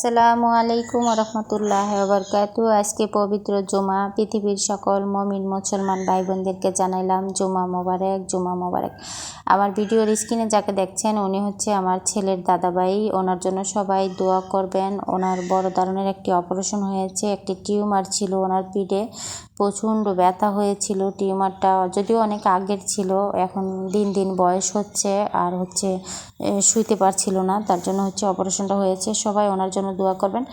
আসসালামু আলাইকুম রহমতুল্লাহ বরকাত আজকে পবিত্র জুমা, পৃথিবীর সকল মমিন মুসলমান ভাই বোনদেরকে জানাইলাম জুমা মোবারক জুমা মোবারক। আমার ভিডিওর স্ক্রিনে যাকে দেখছেন, উনি হচ্ছে আমার ছেলের দাদাভাই। ওনার জন্য সবাই দোয়া করবেন। ওনার বড় ধরনের একটি অপারেশন হয়েছে, একটি টিউমার ছিল ওনার পিঠে। প্রচণ্ড ব্যথা হয়েছিল, টিউমারটা যদিও অনেক আগের ছিল, এখন দিন দিন বয়স হচ্ছে আর হচ্ছে শুইতে পারছিল না, তার জন্য হচ্ছে অপারেশনটা হয়েছে। সবাই ওনার জন্য দোয়া করবেন।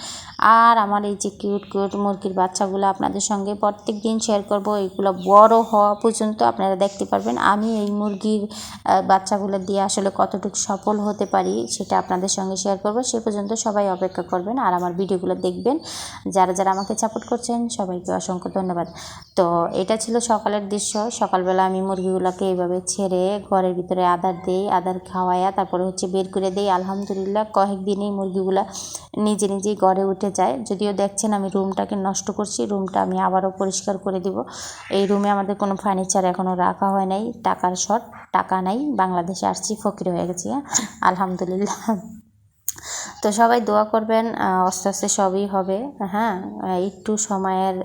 আর আমার এই যে কিউট কিউট মুরগির বাচ্চাগুলো আপনাদের সঙ্গে প্রত্যেক দিন শেয়ার করব এইগুলো বড় হওয়া পর্যন্ত আপনারা দেখতে পারবেন। আমি এই মুরগির বাচ্চাগুলো দিয়ে আসলে কতটুকু সফল হতে পারি সেটা আপনাদের সঙ্গে শেয়ার করব। সে পর্যন্ত সবাই অপেক্ষা করবেন আর আমার ভিডিওগুলো দেখবেন। যারা যারা আমাকে সাপোর্ট করছেন, সবাইকে অসংখ্য ধন্যবাদ। তো এটা ছিল সকালের দৃশ্য। সকালবেলা আমি মুরগিগুলোকে এইভাবে ছেড়ে ঘরের ভিতরে আদার দিই, আদার খাওয়াইয়া তারপরে হচ্ছে বের করে দিই। আলহামদুলিল্লাহ কয়েকদিনই মুরগিগুলো নিজে নিজেই গড়ে উঠে যায়। যদিও দেখছেন আমি রুমটাকে নষ্ট করছি, রুমটা আমি আবারও পরিষ্কার করে দিব। এই রুমে আমাদের কোনো ফার্নিচার এখনও রাখা হয় নাই, টাকার শর্ট, টাকা নাই। বাংলাদেশে আসছি, ফকির হয়ে গেছি হ্যাঁ? আলহামদুলিল্লাহ। তো সবাই দোয়া করবেন আস্তে আস্তে সবই হবে। হ্যাঁ একটু সময়ের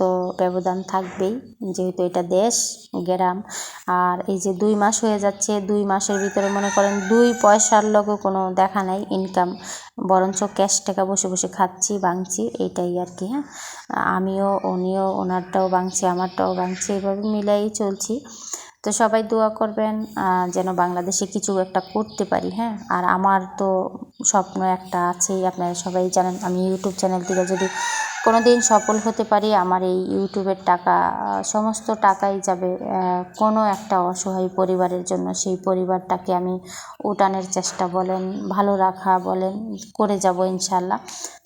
তো ব্যবধান থাকবেই, যেহেতু এটা দেশ, গ্রাম। আর এই যে দুই মাস হয়ে যাচ্ছে, দুই মাসের ভিতরে মনে করেন দুই পয়সার লোকও কোনো দেখা নাই ইনকাম বরঞ্চ ক্যাশ টাকা বসে বসে খাচ্ছি বাংছি এইটাই আর কি হ্যাঁ। আমিও, উনিও, ওনারটাও বাংছি আমারটাও বাংছি এভাবে মিলাই চলছি। তো সবাই দোয়া করবেন যেন বাংলাদেশে কিছু একটা করতে পারি হ্যাঁ? আর আমার তো স্বপ্ন একটা আছেই, আপনারা সবাই জানেন, আমি ইউটিউব চ্যানেল থেকে যদি কোনো দিন সফল হতে পারি, আমার এই ইউটিউবের টাকা সমস্ত টাকাই যাবে কোনো একটা অসহায় পরিবারের জন্য। সেই পরিবারটাকে আমি উঠানের চেষ্টা বলেন, ভালো রাখা বলেন, করে যাব ইনশাল্লাহ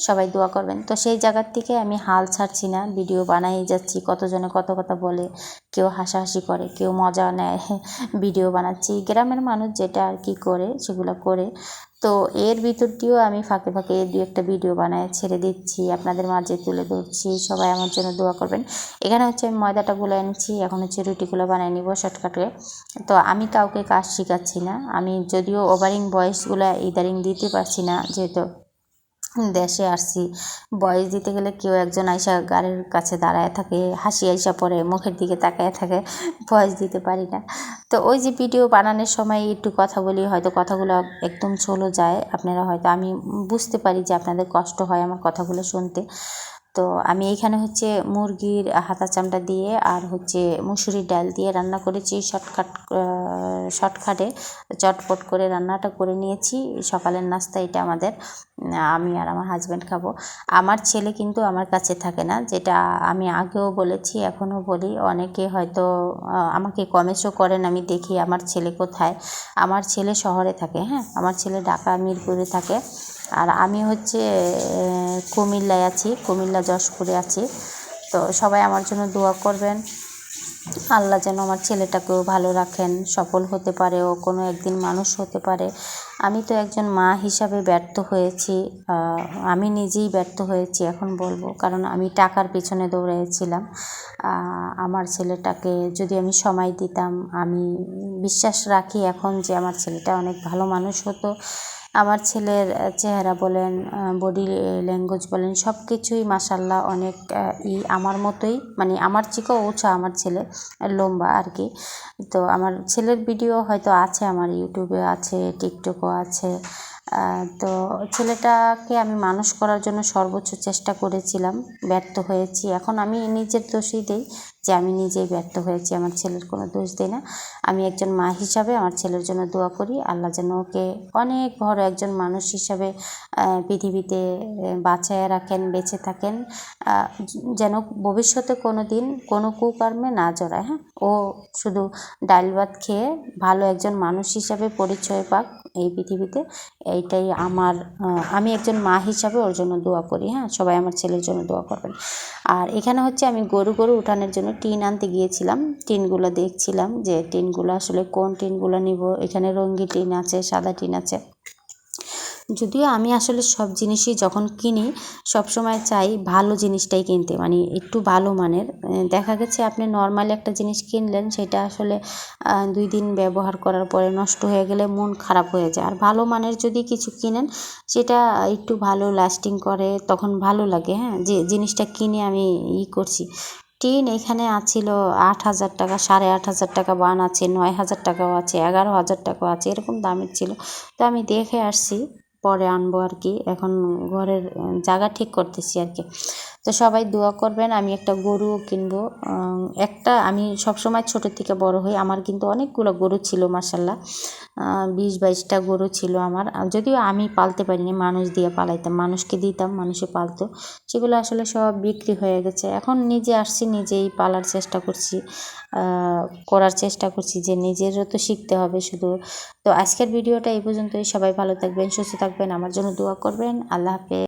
সবাই দোয়া করবেন। তো সেই জায়গার থেকে আমি হাল ছাড়ছি না, ভিডিও বানাই যাচ্ছি, কতজনে কত কথা বলে কেউ হাসাহাসি করে, কেউ মজা নেয়। ভিডিও বানাচ্ছি। গ্রামের মানুষ যেটা আর কি করে, সেগুলো করে। তো এর ভিতর দিয়েও আমি ফাঁকে ফাঁকে দু একটা ভিডিও বানায় ছেড়ে দিচ্ছি, আপনাদের মাঝে তুলে ধরছি। সবাই আমার জন্য দোয়া করবেন। এখানে হচ্ছে আমি ময়দাটা গুলো এনেছি, এখন হচ্ছে রুটিগুলো বানিয়ে নিব শর্টকাটে। তো আমি কাউকে কাজ শেখাচ্ছি না। আমি যদিও ওভারিং ভয়েসগুলো ইদারিং দিতে পারছি না, যেহেতু দেশে আসছি। বয়স দিতে গেলে কেউ একজন আইসা গাড়ির কাছে দাঁড়ায় থাকে, হাসি আইসা পরে মুখের দিকে তাকায় থাকে, বয়স দিতে পারি না। তো ওই যে ভিডিও বানানোর সময় একটু কথা বলি, হয়তো কথাগুলো একদম চলে যায়। আপনারা হয়তো আমি বুঝতে পারি যে আপনাদের কষ্ট হয় আমার কথাগুলো শুনতে। তো আমি এইখানে হচ্ছে মুরগির হাতা চামড়া দিয়ে আর হচ্ছে মুসুরির ডাল দিয়ে রান্না করেছি, শর্টকাট শর্টকাটে। চটপট করে রান্নাটা করে নিয়েছি। সকালের নাস্তা এটা আমাদের আমি আর আমার হাজব্যান্ড খাব। আমার ছেলে কিন্তু আমার কাছে থাকে না, যেটা আমি আগেও বলেছি, এখনও বলি। অনেকে হয়তো আমাকে কমেন্টও করেন, আমি দেখি আমার ছেলে কোথায়। আমার ছেলে শহরে থাকে হ্যাঁ? আমার ছেলে ঢাকা, মিরপুরে থাকে। আর আমি হচ্ছে কুমিল্লায় আছি, কুমিল্লা যশপুরে আছি। তো সবাই আমার জন্য দোয়া করবেন। আল্লাহ যেন আমার ছেলেটাকেও ভালো রাখেন, সফল হতে পারে ও কোনো একদিন মানুষ হতে পারে। আমি তো একজন মা হিসাবে ব্যর্থ হয়েছি আমি নিজেই ব্যর্থ হয়েছি এখন বলব, কারণ আমি টাকার পিছনে দৌড়াইছিলাম। আমার ছেলেটাকে যদি আমি সময় দিতাম, আমি বিশ্বাস রাখি এখন যে আমার ছেলেটা অনেক ভালো মানুষ হতো। আমার ছেলের চেহারা বলেন বডি ল্যাঙ্গুয়েজ বলেন সব কিছুই মাসাল্লাহ অনেক ই আমার মতোই। মানে আমার চেয়েও উঁচা আমার ছেলে লম্বা আর কি। তো আমার ছেলের ভিডিও হয়তো আছে আমার ইউটিউবে আছে টিকটকও আছে। তো ছেলেটাকে আমি মানুষ করার জন্য সর্বোচ্চ চেষ্টা করেছিলাম, ব্যর্থ হয়েছি। এখন আমি নিজের দোষই দিই। যে আমি নিজেই ব্যর্থ হয়েছি, আমার ছেলের কোনো দোষ দিই না। আমি একজন মা হিসাবে আমার ছেলের জন্য দোয়া করি, আল্লাহ যেন ওকে অনেক বড় একজন মানুষ হিসাবে পৃথিবীতে বাঁচায় রাখেন, বেঁচে থাকেন যেন ভবিষ্যতে কোনো দিন কোনো কুকর্মে না জড়ায় হ্যাঁ? ও শুধু ডাল ভাত খেয়ে ভালো একজন মানুষ হিসাবে পরিচয় পাক এই পৃথিবীতে, এইটাই আমার আমি একজন মা হিসাবে ওর জন্য দোয়া করি হ্যাঁ? সবাই আমার ছেলের জন্য দোয়া করবেন। আর এখানে হচ্ছে আমি গরু গরু উঠানের জন্য টিন আনতে গিয়েছিলাম। টিনগুলো দেখছিলাম যে টিনগুলো আসলে কোন টিনগুলো নিব? এখানে রঙ্গি টিন আছে, সাদা টিন আছে। যদিও আমি আসলে সব জিনিসই যখন কিনি, সব সময় চাই ভালো জিনিসটাই কিনতে মানে একটু ভালো মানের। দেখা গেছে আপনি নর্মালি একটা জিনিস কিনলেন, সেটা আসলে দুই দিন ব্যবহার করার পরে নষ্ট হয়ে গেলে মন খারাপ হয়ে যায়। আর ভালো মানের যদি কিছু কিনেন, সেটা একটু ভালো লাস্টিং করে, তখন ভালো লাগে হ্যাঁ? যে জিনিসটা কিনে আমি ই করছি। টিন এখানে আছিল আট হাজার টাকা, সাড়ে আট হাজার টাকা বান আছে, নয় হাজার টাকাও আছে, এগারো হাজার টাকাও আছে, এরকম দামের ছিল। তো আমি দেখে আসছি, পরে আনব আর কি। এখন ঘরের জায়গা ঠিক করতেছি আর কি। তো সবাই দোয়া করবেন, আমি একটা গরুও কিনবো। একটা আমি সবসময় ছোটোর থেকে বড় হই, আমার কিন্তু অনেকগুলো গরু ছিল মার্শাল্লাহ বিশ বাইশটা গরু ছিল আমার। যদিও আমি পালতে পারিনি, মানুষ দিয়ে পালাইতাম, মানুষকে দিতাম, মানুষে পালতো। সেগুলো আসলে সব বিক্রি হয়ে গেছে। এখন নিজে আসছি, নিজেই পালার চেষ্টা করছি করার চেষ্টা করছি যে নিজেরও তো শিখতে হবে শুধু। তো আজকের ভিডিওটা এই পর্যন্তই। সবাই ভালো থাকবেন, সুস্থ থাকবেন, আমার জন্য দোয়া করবেন। আল্লাহ হাফেজ।